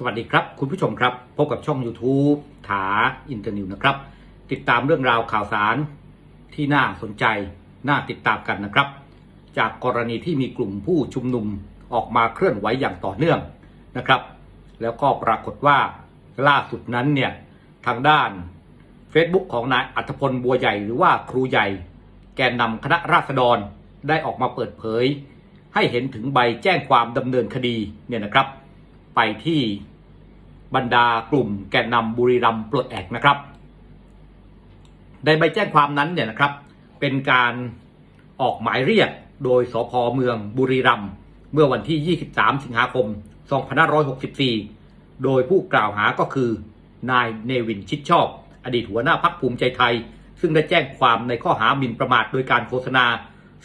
สวัสดีครับ คุณผู้ชมครับ พบกับช่อง YouTube ถาอินเตอร์นิวนะครับ ติดตามเรื่องราวข่าวสารที่น่าสนใจ น่าติดตามกันนะครับ จากกรณีที่มีกลุ่มผู้ชุมนุมออกมาเคลื่อนไหวอย่างต่อเนื่องนะครับ แล้วก็ปรากฏว่าล่าสุดนั้นเนี่ยทางด้าน Facebook ของนายอัธพลบัวใหญ่หรือว่าครูใหญ่ แกนนำคณะราษฎรได้ออกมาเปิดเผย ให้เห็นถึงใบแจ้งความดำเนินคดีเนี่ยนะครับ ไปที่บรรดากลุ่มแกนนำบุรีรัมย์ปลดแอกนะครับ ในใบแจ้งความนั้นเนี่ยนะครับ เป็นการออกหมายเรียกโดยสพเมืองบุรีรัมย์เมื่อวันที่ 23 สิงหาคม 2564 โดยผู้กล่าวหาก็คือนายเนวินชิดชอบ อดีตหัวหน้าพักภูมิใจไทย ซึ่งได้แจ้งความในข้อหาหมิ่นประมาทโดยการโฆษณา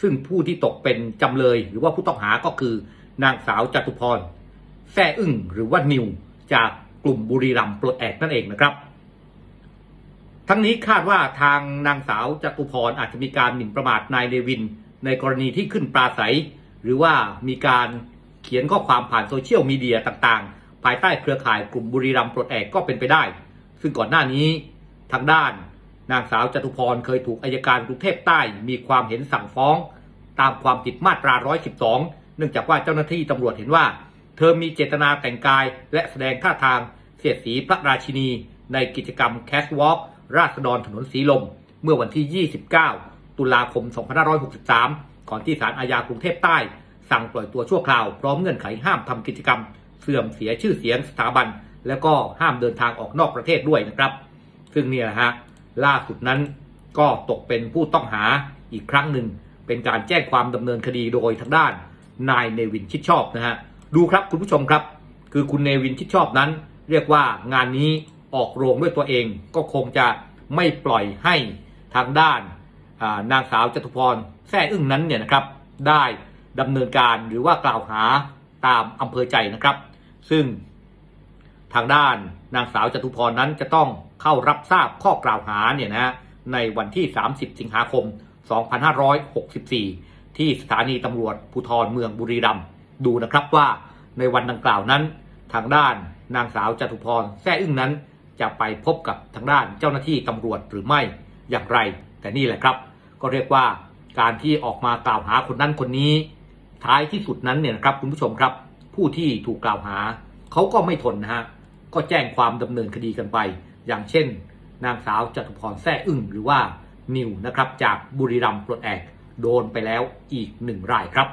ซึ่งผู้ที่ตกเป็นจำเลยหรือว่าผู้ต้องหาก็คือนางสาวจตุพร แซ่อึ้งหรือว่านิวจากกลุ่มบุรีรัมย์ปลดแอกนั่นเองนะครับ ทั้งนี้คาดว่าทางนางสาวจตุพรอาจจะมีการหมิ่นประมาทนายเนวิน ในกรณีที่ขึ้นปราศัย หรือว่ามีการเขียนข้อความผ่านโซเชียลมีเดียต่างๆ ภายใต้เครือข่ายกลุ่มบุรีรัมย์ปลดแอกก็เป็นไปได้ ซึ่งก่อนหน้านี้ทางด้านนางสาวจตุพรเคยถูกอายการกรุงเทพใต้มีความเห็นสั่งฟ้อง ตามความผิดมาตรา 112 เนื่องจากว่าเจ้าหน้าที่ตำรวจเห็นว่า เธอมีเจตนาแต่งกายและแสดงท่าทางเสียดสีพระราชินีในกิจกรรมแคสวอล์กราษฎรถนนสีลม เมื่อวันที่ 29 ตุลาคม 2563 ก่อนที่ศาลอาญากรุงเทพใต้ สั่งปล่อยตัวชั่วคราวพร้อมเงื่อนไขห้ามทำกิจกรรม เสื่อมเสียชื่อเสียงสถาบัน และก็ห้ามเดินทางออกนอกประเทศด้วยนะครับ ซึ่งเนี่ยนะฮะล่าสุดนั้นก็ตกเป็นผู้ต้องหาอีกครั้งหนึ่ง เป็นการแจ้งความดำเนินคดีโดยทางด้านนายเนวินชิดชอบนะฮะ ดูครับคุณผู้ชมครับ คือคุณเนวินชิดชอบนั้น เรียกว่างานนี้ออกโรงด้วยตัวเอง ก็คงจะไม่ปล่อยให้ทางด้านานางสาวจตุพรแซ่อึ้งนั้นเนี่ยนะครับ ได้ดำเนินการหรือว่ากล่าวหาตามอำเภอใจนะครับ ซึ่งทางด้านนางสาวจตุพรนั้นจะต้องเข้ารับทราบข้อกล่าวหาเนี่ยนะฮะในวันที่ 30 สิงหาคม 2564 ที่สถานีตำรวจภูธรเมืองบุรีรัมย์ ดูนะครับว่าในวันดังกล่าวนั้น ทางด้านนางสาวจตุพรแซ่อึ้งนั้น จะไปพบกับทางด้านเจ้าหน้าที่ตำรวจหรือไม่อย่างไร แต่นี่แหละครับ ก็เรียกว่าการที่ออกมากล่าวหาคนนั้นคนนี้ ท้ายที่สุดนั้นเนี่ยนะครับคุณผู้ชมครับ ผู้ที่ถูกกล่าวหาเขาก็ไม่ทนนะฮะก็แจ้งความดำเนินคดีกันไป อย่างเช่น นางสาวจตุพรแซ่อึ้งหรือว่านิวนะครับจากบุรีรัมย์ปลดแอกโดนไปแล้วอีกหนึ่งรายครับ